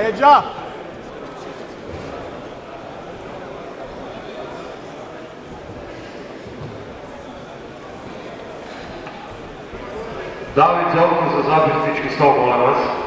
Heyecan. David Zorko za zapis tički stol, vas.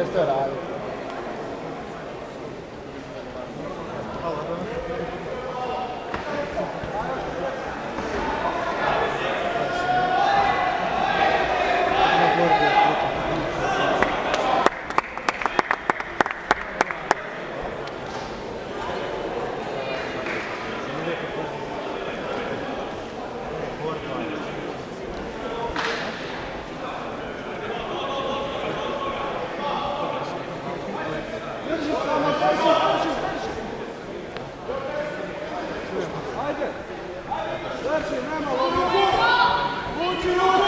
restaurado. Haydi. Versin hemen. Vuruyor.